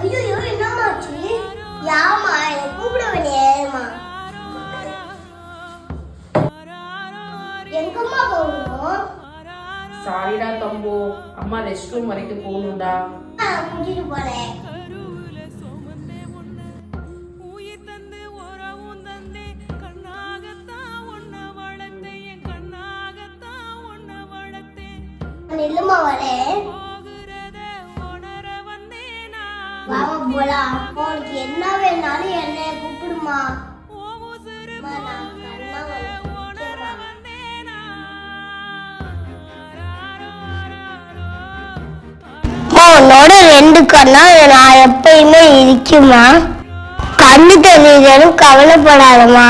ஐயோ என்னமாச்சு யாமா என்ன கூப்பிடவில்லையே ஏமா எங்கம்மா போகணும்? சாரிடா தம்பு. அம்மா ரெஸ்ட் ரூம் வரைக்கும் போகணும்டா. முடிஞ்சு போறேன். நெல்லுமா வரேன்? வாமா போலாம் உனக்கு என்ன வேணாலும் என்னை கூப்பிடுமா? உன்னோட ரெண்டு கண்ணா நான் எப்பயுமே இருக்குமா கண்ணு தெரியுதுன்னு கவலைப்படாதம்மா.